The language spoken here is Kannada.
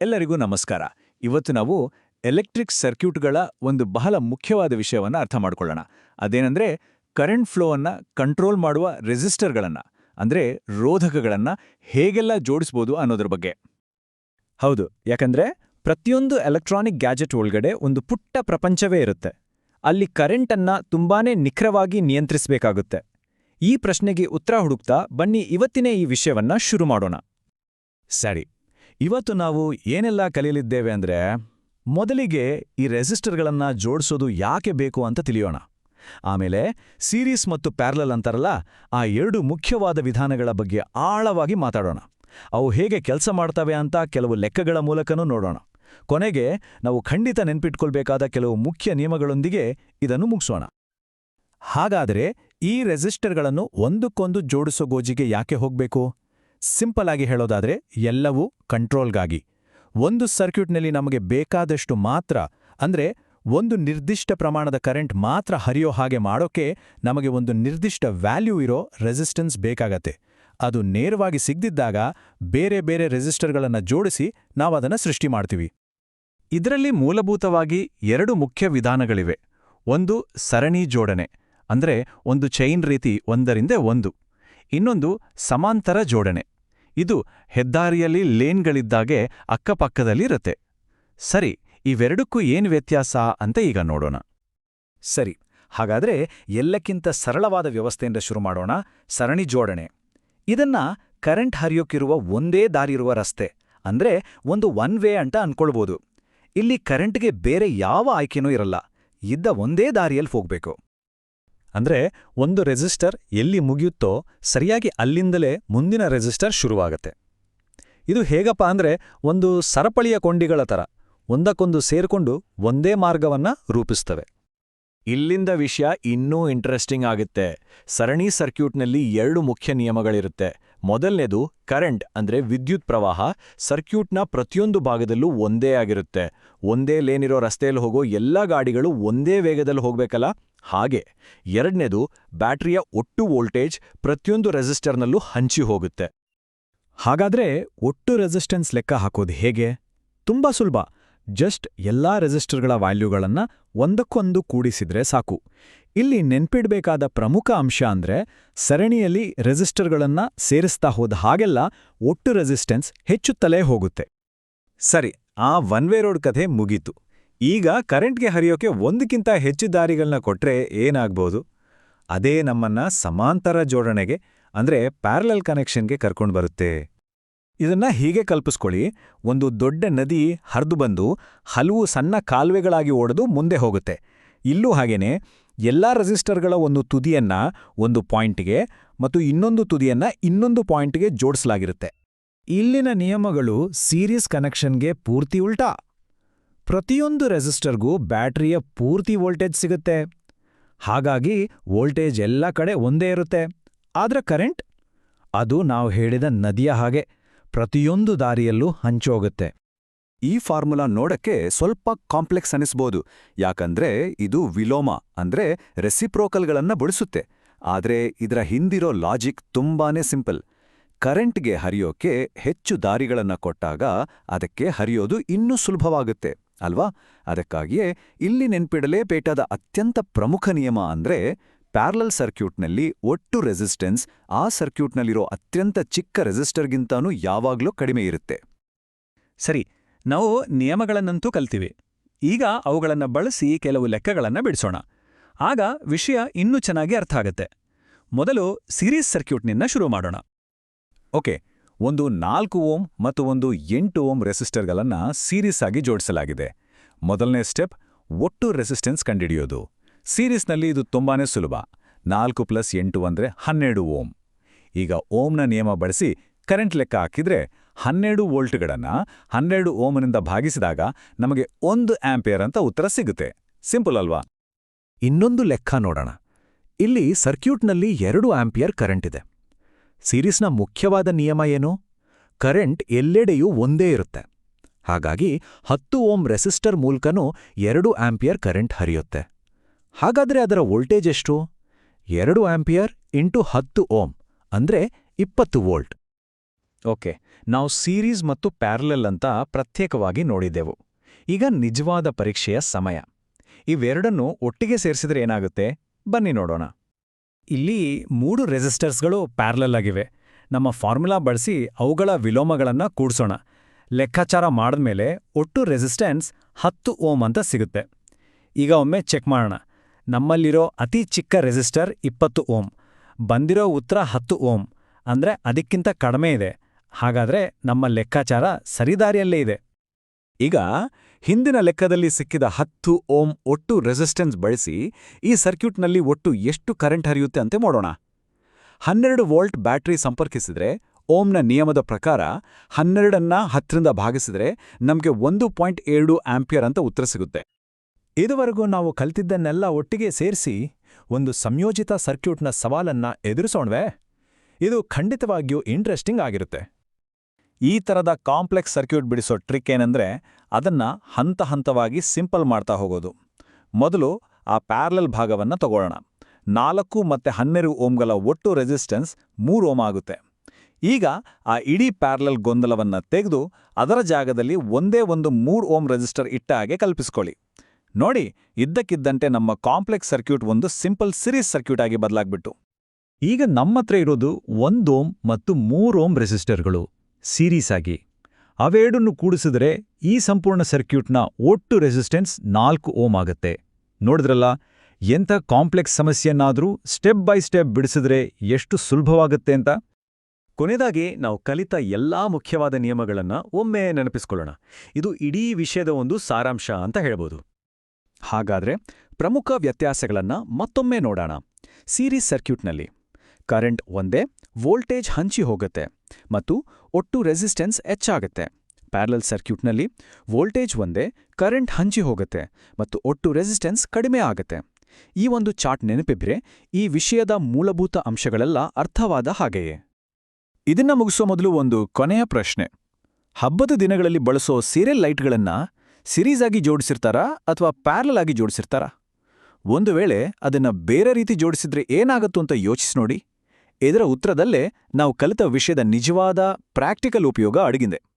ಎಲ್ಲರಿಗೂ ನಮಸ್ಕಾರ. ಇವತ್ತು ನಾವು ಎಲೆಕ್ಟ್ರಿಕ್ ಸರ್ಕ್ಯೂಟ್ಗಳ ಒಂದು ಬಹಳ ಮುಖ್ಯವಾದ ವಿಷಯವನ್ನು ಅರ್ಥ ಮಾಡಿಕೊಳ್ಳೋಣ. ಅದೇನೆಂದರೆ ಕರೆಂಟ್ ಫ್ಲೋವನ್ನು ಕಂಟ್ರೋಲ್ ಮಾಡುವ ರೆಸಿಸ್ಟರ್ಗಳನ್ನು ಅಂದ್ರೆ ರೋಧಕಗಳನ್ನು ಹೇಗೆಲ್ಲ ಜೋಡಿಸ್ಬೋದು ಅನ್ನೋದ್ರ ಬಗ್ಗೆ. ಹೌದು, ಯಾಕಂದ್ರೆ ಪ್ರತಿಯೊಂದು ಎಲೆಕ್ಟ್ರಾನಿಕ್ ಗ್ಯಾಜೆಟ್ ಒಳಗಡೆ ಒಂದು ಪುಟ್ಟ ಪ್ರಪಂಚವೇ ಇರುತ್ತೆ. ಅಲ್ಲಿ ಕರೆಂಟನ್ನು ತುಂಬಾನೇ ನಿಖರವಾಗಿ ನಿಯಂತ್ರಿಸಬೇಕಾಗುತ್ತೆ. ಈ ಪ್ರಶ್ನೆಗೆ ಉತ್ತರ ಹುಡುಕ್ತಾ ಬನ್ನಿ ಇವತ್ತಿನೇ ಈ ವಿಷಯವನ್ನ ಶುರು ಮಾಡೋಣ. ಸರಿ ಇವತ್ತು ನಾವು ಏನೆಲ್ಲ ಕಲಿಯಲಿದ್ದೇವೆ ಅಂದ್ರೆ ಮೊದಲಿಗೆ ಈ ರೆಸಿಸ್ಟರ್ಗಳನ್ನ ಜೋಡಿಸೋದು ಯಾಕೆ ಬೇಕು ಅಂತ ತಿಳಿಯೋಣ. ಆಮೇಲೆ ಸೀರೀಸ್ ಮತ್ತು ಪ್ಯಾರಲಲ್ ಅಂತಾರಲ್ಲ, ಆ ಎರಡು ಮುಖ್ಯವಾದ ವಿಧಾನಗಳ ಬಗ್ಗೆ ಆಳವಾಗಿ ಮಾತಾಡೋಣ. ಅವು ಹೇಗೆ ಕೆಲಸ ಮಾಡ್ತವೆ ಅಂತ ಕೆಲವು ಲೆಕ್ಕಗಳ ಮೂಲಕನೂ ನೋಡೋಣ. ಕೊನೆಗೆ ನಾವು ಖಂಡಿತ ನೆನ್ಪಿಟ್ಕೊಳ್ಬೇಕಾದ ಕೆಲವು ಮುಖ್ಯ ನಿಯಮಗಳೊಂದಿಗೆ ಇದನ್ನು ಮುಗಿಸೋಣ. ಹಾಗಾದರೆ ಈ ರೆಸಿಸ್ಟರ್ಗಳನ್ನು ಒಂದಕ್ಕೊಂದು ಜೋಡಿಸೋ ಗೋಜಿಗೆ ಯಾಕೆ ಹೋಗ್ಬೇಕು? ಸಿಂಪಲ್ ಆಗಿ ಹೇಳೋದಾದ್ರೆ ಎಲ್ಲವೂ ಕಂಟ್ರೋಲ್ಗಾಗಿ ಒಂದು ಸರ್ಕ್ಯೂಟ್ನಲ್ಲಿ ನಮಗೆ ಬೇಕಾದಷ್ಟು ಮಾತ್ರ, ಅಂದ್ರೆ ಒಂದು ನಿರ್ದಿಷ್ಟ ಪ್ರಮಾಣದ ಕರೆಂಟ್ ಮಾತ್ರ ಹರಿಯೋ ಹಾಗೆ ಮಾಡೋಕೆ ನಮಗೆ ಒಂದು ನಿರ್ದಿಷ್ಟ ವ್ಯಾಲ್ಯೂ ಇರೋ ರೆಸಿಸ್ಟೆನ್ಸ್ ಬೇಕಾಗತ್ತೆ. ಅದು ನೇರವಾಗಿ ಸಿಗ್ದಿದ್ದಾಗ ಬೇರೆ ಬೇರೆ ರೆಸಿಸ್ಟರ್ಗಳನ್ನು ಜೋಡಿಸಿ ನಾವು ಅದನ್ನು ಸೃಷ್ಟಿ ಮಾಡ್ತೀವಿ. ಇದರಲ್ಲಿ ಮೂಲಭೂತವಾಗಿ ಎರಡು ಮುಖ್ಯ ವಿಧಾನಗಳಿವೆ. ಒಂದು ಸರಣಿ ಜೋಡಣೆ, ಅಂದ್ರೆ ಒಂದು ಚೈನ್ ರೀತಿ ಒಂದರಿಂದ ಒಂದು. ಇನ್ನೊಂದು ಸಮಾಂತರ ಜೋಡಣೆ. ಇದು ಹೆದ್ದಾರಿಯಲ್ಲಿ ಲೇನ್ಗಳಿದ್ದಾಗೆ ಅಕ್ಕಪಕ್ಕದಲ್ಲಿರತ್ತೆ. ಸರಿ, ಇವೆರಡಕ್ಕೂ ಏನು ವ್ಯತ್ಯಾಸ ಅಂತ ಈಗ ನೋಡೋಣ. ಸರಿ, ಹಾಗಾದ್ರೆ ಎಲ್ಲಕ್ಕಿಂತ ಸರಳವಾದ ವ್ಯವಸ್ಥೆಯಿಂದ ಶುರು ಮಾಡೋಣ. ಸರಣಿ ಜೋಡಣೆ. ಇದನ್ನ ಕರೆಂಟ್ ಹರಿಯೋಕ್ಕಿರುವ ಒಂದೇ ದಾರಿರುವ ರಸ್ತೆ, ಅಂದ್ರೆ ಒಂದು ಒನ್ ವೇ ಅಂತ ಅನ್ಕೊಳ್ಬೋದು. ಇಲ್ಲಿ ಕರೆಂಟ್ಗೆ ಬೇರೆ ಯಾವ ಆಯ್ಕೆನೂ ಇರಲ್ಲ. ಇದ್ದ ಒಂದೇ ದಾರಿಯಲ್ಲಿ ಹೋಗ್ಬೇಕು. ಅಂದ್ರೆ ಒಂದು ರೆಜಿಸ್ಟರ್ ಎಲ್ಲಿ ಮುಗಿಯುತ್ತೋ ಸರಿಯಾಗಿ ಅಲ್ಲಿಂದಲೇ ಮುಂದಿನ ರೆಜಿಸ್ಟರ್ ಶುರುವಾಗತ್ತೆ. ಇದು ಹೇಗಪ್ಪ ಅಂದ್ರೆ ಒಂದು ಸರಪಳಿಯ ಕೊಂಡಿಗಳ ಥರ ಒಂದಕ್ಕೊಂದು ಸೇರ್ಕೊಂಡು ಒಂದೇ ಮಾರ್ಗವನ್ನ ರೂಪಿಸ್ತವೆ. ಇಲ್ಲಿಂದ ವಿಷಯ ಇನ್ನೂ ಇಂಟ್ರೆಸ್ಟಿಂಗ್ ಆಗುತ್ತೆ. ಸರಣಿ ಸರ್ಕ್ಯೂಟ್ನಲ್ಲಿ ಎರಡು ಮುಖ್ಯ ನಿಯಮಗಳಿರುತ್ತೆ. ಮೊದಲನೇದು ಕರೆಂಟ್ ಅಂದ್ರೆ ವಿದ್ಯುತ್ ಪ್ರವಾಹ ಸರ್ಕ್ಯೂಟ್ನ ಪ್ರತಿಯೊಂದು ಭಾಗದಲ್ಲೂ ಒಂದೇ ಆಗಿರುತ್ತೆ. ಒಂದೇ ಲೇನಿರೋ ರಸ್ತೆಯಲ್ಲಿ ಹೋಗೋ ಎಲ್ಲ ಗಾಡಿಗಳು ಒಂದೇ ವೇಗದಲ್ಲಿ ಹೋಗಬೇಕಲ್ಲ? ಹಾಗೆ. ಎರಡನೇದು ಬ್ಯಾಟರಿಯ ಒಟ್ಟು ವೋಲ್ಟೇಜ್ ಪ್ರತಿಯೊಂದು ರೆಸಿಸ್ಟರ್ನಲ್ಲೂ ಹಂಚಿ ಹೋಗುತ್ತೆ. ಹಾಗಾದ್ರೆ ಒಟ್ಟು ರೆಸಿಸ್ಟೆನ್ಸ್ ಲೆಕ್ಕ ಹಾಕೋದು ಹೇಗೆ? ತುಂಬಾ ಸುಲಭ. ಜಸ್ಟ್ ಎಲ್ಲಾ ರೆಜಿಸ್ಟರ್ಗಳ ವ್ಯಾಲ್ಯೂಗಳನ್ನು ಒಂದಕ್ಕೊಂದು ಕೂಡಿಸಿದ್ರೆ ಸಾಕು. ಇಲ್ಲಿ ನೆನ್ಪಿಡಬೇಕಾದ ಪ್ರಮುಖ ಅಂಶ ಅಂದ್ರೆ ಸರಣಿಯಲ್ಲಿ ರೆಸಿಸ್ಟರ್ಗಳನ್ನ ಸೇರಿಸ್ತಾ ಹೋದ ಹಾಗೆಲ್ಲ ಒಟ್ಟು ರೆಸಿಸ್ಟೆನ್ಸ್ ಹೆಚ್ಚುತ್ತಲೇ ಹೋಗುತ್ತೆ. ಸರಿ, ಆ ಒನ್ ವೇ ರೋಡ್ ಕಥೆ ಮುಗೀತು. ಈಗ ಕರೆಂಟ್ಗೆ ಹರಿಯೋಕೆ ಒಂದಕ್ಕಿಂತ ಹೆಚ್ಚು ದಾರಿಗಳನ್ನ ಕೊಟ್ರೆ ಏನಾಗ್ಬೋದು? ಅದೇ ನಮ್ಮನ್ನ ಸಮಾಂತರ ಜೋಡಣೆಗೆ, ಅಂದ್ರೆ ಪ್ಯಾರಲಲ್ ಕನೆಕ್ಷನ್ಗೆ ಕರ್ಕೊಂಡು ಬರುತ್ತೆ. ಇದನ್ನ ಹೀಗೆ ಕಲ್ಪಿಸ್ಕೊಳ್ಳಿ. ಒಂದು ದೊಡ್ಡ ನದಿ ಹರಿದು ಬಂದು ಹಲವು ಸಣ್ಣ ಕಾಲುವೆಗಳಾಗಿ ಓಡದು ಮುಂದೆ ಹೋಗುತ್ತೆ. ಇಲ್ಲೂ ಹಾಗೇನೆ ಎಲ್ಲಾ ರೆಸಿಸ್ಟರ್ಗಳ ಒಂದು ತುದಿಯನ್ನ ಒಂದು ಪಾಯಿಂಟ್ಗೆ ಮತ್ತು ಇನ್ನೊಂದು ತುದಿಯನ್ನ ಇನ್ನೊಂದು ಪಾಯಿಂಟ್ಗೆ ಜೋಡಿಸಲಾಗಿರುತ್ತೆ. ಇಲ್ಲಿನ ನಿಯಮಗಳು ಸೀರೀಸ್ ಕನೆಕ್ಷನ್ಗೆ ಪೂರ್ತಿ ಉಲ್ಟಾ. ಪ್ರತಿಯೊಂದು ರೆಸಿಸ್ಟರ್ಗೂ ಬ್ಯಾಟರಿಯ ಪೂರ್ತಿ ವೋಲ್ಟೇಜ್ ಸಿಗುತ್ತೆ. ಹಾಗಾಗಿ ವೋಲ್ಟೇಜ್ ಎಲ್ಲ ಕಡೆ ಒಂದೇ ಇರುತ್ತೆ. ಆದ್ರೆ ಕರೆಂಟ್? ಅದು ನಾವು ಹೇಳಿದ ನದಿಯ ಹಾಗೆ. ಪ್ರತಿಯೊಂದು ದಾರಿಯಲ್ಲೂ ಹಂಚೋಗುತ್ತೆ. ಈ ಫಾರ್ಮುಲಾ ನೋಡಕ್ಕೆ ಸ್ವಲ್ಪ ಕಾಂಪ್ಲೆಕ್ಸ್ ಅನಿಸ್ಬೋದು. ಯಾಕಂದ್ರೆ ಇದು ವಿಲೋಮ, ಅಂದ್ರೆ ರೆಸಿಪ್ರೋಕಲ್ಗಳನ್ನ ಬಳಸುತ್ತೆ ಆದ್ರೆ ಇದರ ಹಿಂದಿರೋ ಲಾಜಿಕ್ ತುಂಬಾನೇ ಸಿಂಪಲ್. ಕರೆಂಟ್ಗೆ ಹರಿಯೋಕೆ ಹೆಚ್ಚು ದಾರಿಗಳನ್ನ ಕೊಟ್ಟಾಗ ಅದಕ್ಕೆ ಹರಿಯೋದು ಇನ್ನೂ ಸುಲಭವಾಗುತ್ತೆ, ಅಲ್ವಾ? ಅದಕ್ಕಾಗಿಯೇ ಇಲ್ಲಿ ನೆನ್ಪಿಡಲೇಬೇಕಾದ ಅತ್ಯಂತ ಪ್ರಮುಖ ನಿಯಮ ಅಂದ್ರೆ ಪ್ಯಾರಲಲ್ ಸರ್ಕ್ಯೂಟ್ನಲ್ಲಿ ಒಟ್ಟು ರೆಸಿಸ್ಟೆನ್ಸ್ ಆ ಸರ್ಕ್ಯೂಟ್ನಲ್ಲಿರೋ ಅತ್ಯಂತ ಚಿಕ್ಕ ರೆಸಿಸ್ಟರ್ಗಿಂತನೂ ಯಾವಾಗ್ಲೂ ಕಡಿಮೆ ಇರುತ್ತೆ. ಸರಿ, ನಾವು ನಿಯಮಗಳನ್ನಂತೂ ಕಲ್ತೀವಿ. ಈಗ ಅವುಗಳನ್ನ ಬಳಸಿ ಕೆಲವು ಲೆಕ್ಕಗಳನ್ನ ಬಿಡಿಸೋಣ. ಆಗ ವಿಷಯ ಇನ್ನೂ ಚೆನ್ನಾಗಿ ಅರ್ಥ ಆಗತ್ತೆ. ಮೊದಲು ಸೀರೀಸ್ ಸರ್ಕ್ಯೂಟ್ನಿಂದ ಶುರು ಮಾಡೋಣ. ಓಕೆ, ಒಂದು ನಾಲ್ಕು ಓಮ್ ಮತ್ತು ಒಂದು ಎಂಟು ಓಮ್ ರೆಸಿಸ್ಟರ್ಗಳನ್ನು ಸೀರೀಸ್ ಆಗಿ ಜೋಡಿಸಲಾಗಿದೆ. ಮೊದಲನೇ ಸ್ಟೆಪ್ ಒಟ್ಟು ರೆಸಿಸ್ಟೆನ್ಸ್ ಕಂಡಿಡಿಯೋದು ಸೀರೀಸ್ನಲ್ಲಿ ಇದು ತುಂಬಾನೇ ಸುಲಭ. ನಾಲ್ಕು ಪ್ಲಸ್ ಎಂಟು ಅಂದರೆ ಹನ್ನೆರಡು ಓಮ್. ಈಗ ಓಮ್ನ ನಿಯಮ ಬಳಸಿ ಕರೆಂಟ್ ಲೆಕ್ಕ ಹಾಕಿದ್ರೆ ಹನ್ನೆರಡು ವೋಲ್ಟ್ಗಳನ್ನು ಹನ್ನೆರಡು ಓಮ್ನಿಂದ ಭಾಗಿಸಿದಾಗ ನಮಗೆ ಒಂದು ಆಂಪಿಯರ್ ಅಂತ ಉತ್ತರ ಸಿಗುತ್ತೆ. ಸಿಂಪಲ್ ಅಲ್ವಾ? ಇನ್ನೊಂದು ಲೆಕ್ಕ ನೋಡೋಣ. ಇಲ್ಲಿ ಸರ್ಕ್ಯೂಟ್ನಲ್ಲಿ ಎರಡು ಆಂಪಿಯರ್ ಕರೆಂಟ್ ಇದೆ. ಸೀರೀಸ್ನ ಮುಖ್ಯವಾದ ನಿಯಮ ಏನು? ಕರೆಂಟ್ ಎಲ್ಲೆಡೆಯೂ ಒಂದೇ ಇರುತ್ತೆ. ಹಾಗಾಗಿ ಹತ್ತು ಓಮ್ ರೆಸಿಸ್ಟರ್ ಮೂಲಕನೂ ಎರಡು ಆಂಪಿಯರ್ ಕರೆಂಟ್ ಹರಿಯುತ್ತೆ. ಹಾಗಾದ್ರೆ ಅದರ ವೋಲ್ಟೇಜ್ ಎಷ್ಟು? ಎರಡು ಆಂಪಿಯರ್ ಇಂಟು ಹತ್ತು ಓಮ್, ಅಂದ್ರೆ ಇಪ್ಪತ್ತು ವೋಲ್ಟ್. ಓಕೆ, ನಾವು ಸೀರೀಸ್ ಮತ್ತು ಪ್ಯಾರಲಲ್ ಅಂತ ಪ್ರತ್ಯೇಕವಾಗಿ ನೋಡಿದ್ದೆವು. ಈಗ ನಿಜವಾದ ಪರೀಕ್ಷೆಯ ಸಮಯ. ಇವೆರಡನ್ನು ಒಟ್ಟಿಗೆ ಸೇರಿಸಿದ್ರೆ ಏನಾಗುತ್ತೆ? ಬನ್ನಿ ನೋಡೋಣ. ಇಲ್ಲಿ ಮೂರು ರೆಸಿಸ್ಟರ್ಸ್ಗಳು ಪ್ಯಾರಲಲ್ ಆಗಿವೆ. ನಮ್ಮ ಫಾರ್ಮುಲಾ ಬಳಸಿ ಅವುಗಳ ವಿಲೋಮಗಳನ್ನು ಕೂಡ್ಸೋಣ. ಲೆಕ್ಕಾಚಾರ ಮಾಡಿದ್ಮೇಲೆ ಒಟ್ಟು ರೆಸಿಸ್ಟೆನ್ಸ್ ಹತ್ತು ಓಮ್ ಅಂತ ಸಿಗುತ್ತೆ. ಈಗ ಒಮ್ಮೆ ಚೆಕ್ ಮಾಡೋಣ. ನಮ್ಮಲ್ಲಿರೋ ಅತಿ ಚಿಕ್ಕ ರೆಸಿಸ್ಟರ್ ಇಪ್ಪತ್ತು ಓಮ್. ಬಂದಿರೋ ಉತ್ತರ ಹತ್ತು ಓಮ್. ಅಂದ್ರೆ ಅದಕ್ಕಿಂತ ಕಡಿಮೆ ಇದೆ. ಹಾಗಾದ್ರೆ ನಮ್ಮ ಲೆಕ್ಕಾಚಾರ ಸರಿದಾರಿಯಲ್ಲೇ ಇದೆ. ಈಗ ಹಿಂದಿನ ಲೆಕ್ಕದಲ್ಲಿ ಸಿಕ್ಕಿದ ಹತ್ತು ಓಮ್ ಒಟ್ಟು ರೆಸಿಸ್ಟೆನ್ಸ್ ಬಳಸಿ ಈ ಸರ್ಕ್ಯೂಟ್ನಲ್ಲಿ ಒಟ್ಟು ಎಷ್ಟು ಕರೆಂಟ್ ಹರಿಯುತ್ತೆ ಅಂತ ಮಾಡೋಣ ಹನ್ನೆರಡು ವೋಲ್ಟ್ ಬ್ಯಾಟರಿ ಸಂಪರ್ಕಿಸಿದ್ರೆ ಓಮ್ನ ನಿಯಮದ ಪ್ರಕಾರ ಹನ್ನೆರಡನ್ನ ಹತ್ತರಿಂದ ಭಾಗಿಸಿದ್ರೆ ನಮಗೆ ಒಂದು ಪಾಯಿಂಟ್ ಎರಡು ಆಂಪಿಯರ್ ಅಂತ ಉತ್ತರ ಸಿಗುತ್ತೆ. ಇದುವರೆಗೂ ನಾವು ಕಲ್ತಿದ್ದನ್ನೆಲ್ಲ ಒಟ್ಟಿಗೆ ಸೇರಿಸಿ ಒಂದು ಸಂಯೋಜಿತ ಸರ್ಕ್ಯೂಟ್ನ ಸವಾಲನ್ನ ಎದುರಿಸೋಣವೆ? ಇದು ಖಂಡಿತವಾಗಿಯೂ ಇಂಟ್ರೆಸ್ಟಿಂಗ್ ಆಗಿರುತ್ತೆ. ಈ ಥರದ ಕಾಂಪ್ಲೆಕ್ಸ್ ಸರ್ಕ್ಯೂಟ್ ಬಿಡಿಸೋ ಟ್ರಿಕ್ ಏನಂದ್ರೆ ಅದನ್ನ ಹಂತ ಹಂತವಾಗಿ ಸಿಂಪಲ್ ಮಾಡ್ತಾ ಹೋಗೋದು. ಮೊದಲು ಆ ಪ್ಯಾರಲಲ್ ಭಾಗವನ್ನ ತಗೊಳ್ಳೋಣ. ನಾಲ್ಕು ಮತ್ತೆ ಹನ್ನೆರಡು ಓಮ್ಗಳ ಒಟ್ಟು ರೆಸಿಸ್ಟೆನ್ಸ್ ಮೂರು ಓಮ್ ಆಗುತ್ತೆ. ಈಗ ಆ ಇಡೀ ಪ್ಯಾರಲಲ್ ಗೊಂದಲವನ್ನ ತೆಗೆದು ಅದರ ಜಾಗದಲ್ಲಿ ಒಂದೇ ಒಂದು ಮೂರು ಓಮ್ ರೆಸಿಸ್ಟರ್ ಇಟ್ಟ ಹಾಗೆ ಕಲ್ಪಿಸ್ಕೊಳ್ಳಿ. ನೋಡಿ, ಇದ್ದಕ್ಕಿದ್ದಂತೆ ನಮ್ಮ ಕಾಂಪ್ಲೆಕ್ಸ್ ಸರ್ಕ್ಯೂಟ್ ಒಂದು ಸಿಂಪಲ್ ಸಿರೀಸ್ ಸರ್ಕ್ಯೂಟ್ ಆಗಿ ಬದಲಾಗ್ಬಿಟ್ಟು. ಈಗ ನಮ್ಮತ್ರ ಇರೋದು ಒಂದು ಓಮ್ ಮತ್ತು ಮೂರು ಓಮ್ ರೆಸಿಸ್ಟರ್ಗಳು ಸೀರೀಸ್ ಆಗಿ. ಅವೆರಡನ್ನು ಕೂಡಿಸಿದರೆ ಈ ಸಂಪೂರ್ಣ ಸರ್ಕ್ಯೂಟ್ನ ಒಟ್ಟು ರೆಸಿಸ್ಟೆನ್ಸ್ ನಾಲ್ಕು ಓಮ್ ಆಗತ್ತೆ. ನೋಡಿದ್ರಲ್ಲ, ಎಂಥ ಕಾಂಪ್ಲೆಕ್ಸ್ ಸಮಸ್ಯೆಯನ್ನಾದರೂ ಸ್ಟೆಪ್ ಬೈ ಸ್ಟೆಪ್ ಬಿಡಿಸಿದ್ರೆ ಎಷ್ಟು ಸುಲಭವಾಗುತ್ತೆ ಅಂತ? ಕೊನೆದಾಗಿ ನಾವು ಕಲಿತ ಎಲ್ಲಾ ಮುಖ್ಯವಾದ ನಿಯಮಗಳನ್ನು ಒಮ್ಮೆ ನೆನಪಿಸ್ಕೊಳ್ಳೋಣ. ಇದು ಇಡೀ ವಿಷಯದ ಒಂದು ಸಾರಾಂಶ ಅಂತ ಹೇಳ್ಬೋದು. ಹಾಗಾದ್ರೆ ಪ್ರಮುಖ ವ್ಯತ್ಯಾಸಗಳನ್ನ ಮತ್ತೊಮ್ಮೆ ನೋಡೋಣ. ಸೀರೀಸ್ ಸರ್ಕ್ಯೂಟ್ನಲ್ಲಿ ಕರೆಂಟ್ ಒಂದೇ ವೋಲ್ಟೇಜ್ ಹಂಚಿ ಹೋಗುತ್ತೆ ಮತ್ತು ಒಟ್ಟು ರೆಸಿಸ್ಟೆನ್ಸ್ ಹೆಚ್ಚಾಗುತ್ತೆ. ಪ್ಯಾರಲಲ್ ಸರ್ಕ್ಯೂಟ್ನಲ್ಲಿ ವೋಲ್ಟೇಜ್ ಒಂದೇ ಕರೆಂಟ್ ಹಂಚಿ ಹೋಗುತ್ತೆ ಮತ್ತು ಒಟ್ಟು ರೆಸಿಸ್ಟೆನ್ಸ್ ಕಡಿಮೆ ಆಗುತ್ತೆ. ಈ ಒಂದು ಚಾರ್ಟ್ ನೆನಪಿದ್ರೆ ಈ ವಿಷಯದ ಮೂಲಭೂತ ಅಂಶಗಳೆಲ್ಲ ಅರ್ಥವಾದ ಹಾಗೆಯೇ. ಇದನ್ನ ಮುಗಿಸೋ ಮೊದಲು ಒಂದು ಕೊನೆಯ ಪ್ರಶ್ನೆ. ಹಬ್ಬದ ದಿನಗಳಲ್ಲಿ ಬಳಸೋ ಸೀರಿಯಲ್ ಲೈಟ್ಗಳನ್ನ ಸಿರೀಸ್ ಆಗಿ ಜೋಡಿಸಿರ್ತಾರಾ ಅಥವಾ ಪ್ಯಾರಲ್ ಆಗಿ ಜೋಡಿಸಿರ್ತಾರಾ? ಒಂದು ವೇಳೆ ಅದನ್ನ ಬೇರೆ ರೀತಿ ಜೋಡಿಸಿದ್ರೆ ಏನಾಗತ್ತು ಅಂತ ಯೋಚಿಸಿ ನೋಡಿ. ಇದರ ಉತ್ತರದಲ್ಲೇ ನಾವು ಕಲಿತ ವಿಷಯದ ನಿಜವಾದ ಪ್ರಾಕ್ಟಿಕಲ್ ಉಪಯೋಗ ಅಡಗಿದೆ.